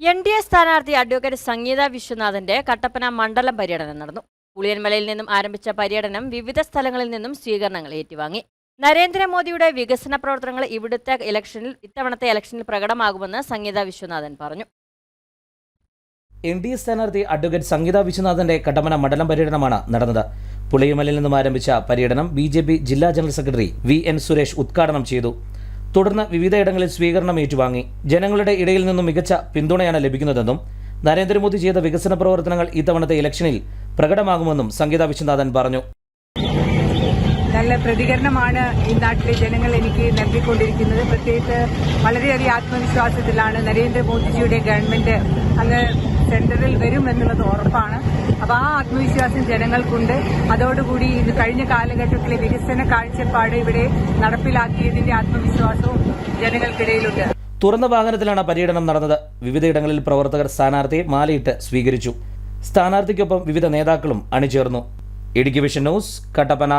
N D A സ്ഥാനാർത്ഥി advocate Sangeetha വിശ്വനാഥന്റെ കട്ടപ്പന മണ്ഡലം പര്യടനം നടന്നു. പുളിയൻമലയിൽ നിന്നും ആരംഭിച്ച പര്യടനം വിവിധ സ്ഥലങ്ങളിൽ നിന്നും സ്വീകരണങ്ങൾ ഏറ്റുവാങ്ങി. നരേന്ദ്രമോദിയുടെ വികസന പ്രവർത്തനങ്ങൾ ഇവിടുത്തെ ഇലക്ഷനിൽ ഇത്തവണത്തെ ഇലക്ഷനിൽ പ്രകടമാകുമെന്ന് സംഗീത വിശ്വനാഥൻ പറഞ്ഞു. എൻ ഡി എ സ്ഥാനാർത്ഥി അഡ്വക്കേറ്റ് സംഗീത വിശ്വനാഥന്റെ കട്ടപ്പന മണ്ഡലം പര്യടനമാണ് നടന്നത്. പുളിയമലയിൽ നിന്നും ആരംഭിച്ച പര്യടനം ബി ജെ പി ജില്ലാ general secretary V N Suresh ഉദ്ഘാടനം ചെയ്തു. തുടർന്ന് വിവിധയിടങ്ങളിൽ സ്വീകരണം ഏറ്റുവാങ്ങി. ജനങ്ങളുടെ ഇടയിൽ നിന്നും മികച്ച പിന്തുണയാണ് ലഭിക്കുന്നതെന്നും നരേന്ദ്രമോദി ചെയ്ത വികസന പ്രവർത്തനങ്ങൾ ഇത്തവണത്തെ ഇലക്ഷനിൽ പ്രകടമാകുമെന്നും സംഗീത വിശ്വനാഥൻ പറഞ്ഞു. നല്ല പ്രതികരണമാണ് ഈ നാട്ടിലെ ജനങ്ങൾ എനിക്ക് നൽകിക്കൊണ്ടിരിക്കുന്നത്. പ്രത്യേകിച്ച് വളരെയധികം ആത്മവിശ്വാസത്തിലാണ് നരേന്ദ്രമോദിജിയുടെ ഗവൺമെന്റ് അങ്ങ് സെന്ററിൽ വരുമെന്നുള്ളത് ഉറപ്പാണ്. അപ്പോൾ ആ ആത്മവിശ്വാസം ജനങ്ങൾക്കുണ്ട്. അതോടുകൂടി ഇത് കഴിഞ്ഞ കാലഘട്ടത്തിലെ വികസന കാഴ്ചപ്പാട് ഇവിടെ നടപ്പിലാക്കിയതിന്റെ ആത്മവിശ്വാസവും ജനങ്ങൾക്കിടയിലുണ്ട്. തുറന്ന വാഹനത്തിലാണ് പര്യടനം നടന്നത്. വിവിധയിടങ്ങളിൽ പ്രവർത്തകർ സ്ഥാനാർത്ഥിയെ മാലയിട്ട് സ്വീകരിച്ചു. സ്ഥാനാർത്ഥിക്കൊപ്പം വിവിധ നേതാക്കളും അണിചേർന്നു. Idukki vision news Kattappana.